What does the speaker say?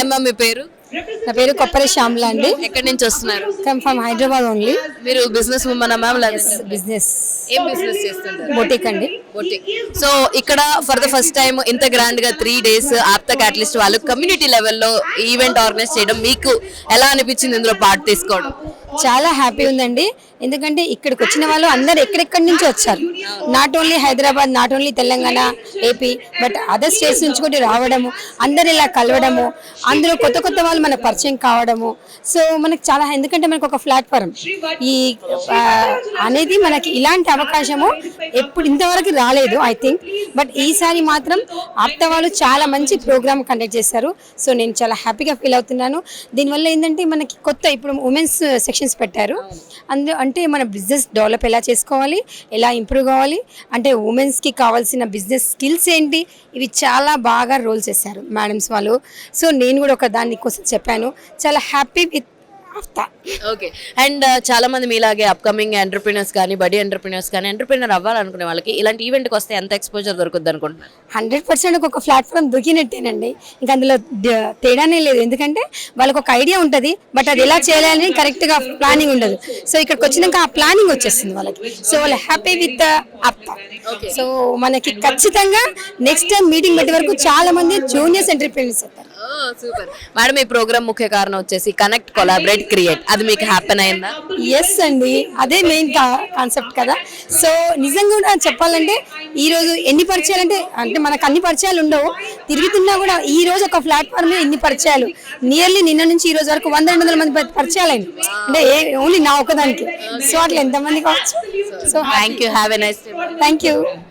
Hi మా పేరు? నా పేరు కొప్పరి శ్యామ్ల అండి. ఎక్కడి నుంచి వస్తున్నారు? From Hyderabad only. మీరు బిజినెస్ ఉమెన్ మ్యామ్ బిజినెస్. ఏం బిజినెస్ చేస్తుంటారు? బొటిక్ అండి. సో ఇక్కడ ఫర్ ద ఫస్ట్ టైం ఇంత గ్రాండ్గా త్రీ డేస్ ఆప్త క్యాటలిస్ట్ వాళ్ళు కమ్యూనిటీ లెవెల్లో ఈవెంట్ ఆర్గనైజ్ చేయడం మీకు ఎలా అనిపించింది? ఇందులో పార్ట్ తీసుకోవడం. చాలా హ్యాపీ ఉందండి. ఎందుకంటే ఇక్కడికి వచ్చిన వాళ్ళు అందరు ఎక్కడెక్కడి నుంచి వచ్చారు. Not only Hyderabad not only Telangana AP but other states నుంచి కూడా రావడము అందరు ఇలా కలవడము అందులో కొత్త కొత్త వాళ్ళు మనకు పరిచయం కావడము. సో మనకు చాలా ఎందుకంటే మనకు ఒక ప్లాట్ఫారం ఈ అనేది మనకి ఇలాంటి అవకాశము ఎప్పుడు ఇంతవరకు రాలేదు ఐ థింక్ బట్ ఈసారి మాత్రం ఆప్త వాళ్ళు చాలా మంచి ప్రోగ్రామ్ కండక్ట్ చేశారు. సో నేను చాలా హ్యాపీగా ఫీల్ అవుతున్నాను. దీనివల్ల ఏంటంటే మనకి కొత్త ఇప్పుడు ఉమెన్స్ సెక్షన్ సెక్షన్స్ పెట్టారు. అందు అంటే మన బిజినెస్ డెవలప్ ఎలా చేసుకోవాలి ఎలా ఇంప్రూవ్ కావాలి అంటే ఉమెన్స్కి కావాల్సిన బిజినెస్ స్కిల్స్ ఏంటి ఇవి చాలా బాగా రోల్ చేశారు మేడమ్స్ వాళ్ళు. సో నేను కూడా ఒక దాని కోసం చెప్పాను. చాలా హ్యాపీ విత్ ఓకే. అండ్ చాలా మంది మీలాగే అప్కమింగ్ ఎంటర్ప్రినర్స్ కానీ బడి ఎంటర్ప్రినర్స్ కానీ ఎంటర్ప్రినర్ అవ్వాలనుకునే వాళ్ళకి ఇలాంటి ఈవెంట్కి వస్తే ఎంత ఎక్స్పోజర్ దొరుకుద్ది అనుకుంటున్నారు? హండ్రెడ్ పర్సెంట్ ఒక ప్లాట్ఫామ్ దొరికినట్టేనండి. ఇంకా అందులో తేడానే లేదు. ఎందుకంటే వాళ్ళకి ఒక ఐడియా ఉంటుంది బట్ అది ఎలా చేయాలని కరెక్ట్గా ప్లానింగ్ ఉండదు. సో ఇక్కడికి వచ్చినాక ఆ ప్లానింగ్ వచ్చేస్తుంది వాళ్ళకి. సో వాళ్ళు హ్యాపీ విత్ అప్ సో మనకి ఖచ్చితంగా నెక్స్ట్ టైం మీటింగ్ పెట్టే వరకు చాలా మంది జూనియర్స్ ఎంటర్ప్రీనర్స్ అవుతారు. సూపర్. మేడం ఈ ప్రోగ్రామ్ ముఖ్య కారణం వచ్చేసి కనెక్ట్ కొలాబరేట్ క్రియేట్ అది మీకు హ్యాపీన్ అయిందా? ఎస్ అండి. అదే మెయిన్ కాన్సెప్ట్ కదా. సో నిజంగా కూడా చెప్పాలంటే ఈ రోజు ఎన్ని పరిచయాలు అంటే అంటే మనకు అన్ని పరిచయాలు ఉండవు. తిరుగుతున్నా కూడా ఈ రోజు ఒక ప్లాట్ఫామ్ ఇన్ని పరిచయాలు. నియర్లీ నిన్న నుంచి ఈ రోజు వరకు వంద రెండు వందల మంది పరి- పరిచయాలు అయింది అంటే ఓన్లీ నా ఒకదానికి సో అట్లా ఎంతమంది కావచ్చు? So thank you have a nice thank you